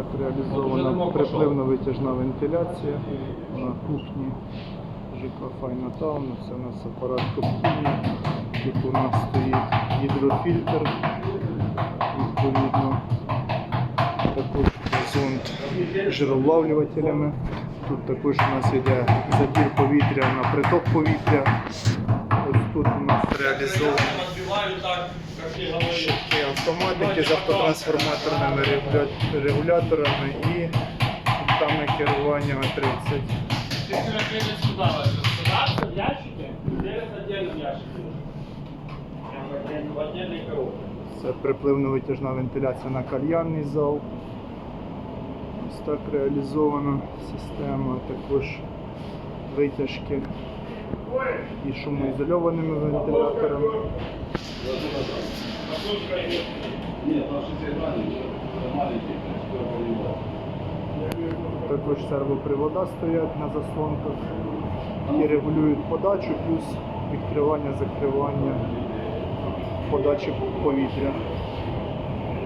Так реалізована припливно-витяжна вентиляція на кухні ЖК Файна Таун. Це у нас апарат коптіння. Тут у нас стоїть гідрофільтр. Відповідно, також зонд жировлавлювателями. Тут також у нас йде забір повітря на приток повітря. Ось тут у нас реалізовані щитки автоматики з автотрансформаторними регуляторами і пультами керування на 30. Если накрыть сюда, сюда, в ящике, здесь отдельно в ящике. Прям в отдельной- в отдельной коробке. Це припливно-витяжна вентиляція на кальянний зал. Ось так реалізована система, також витяжки і шумоізольованими вентиляторами. Також сервопривода стоять на заслонках, які регулюють подачу, плюс відкривання, закривання подачі повітря.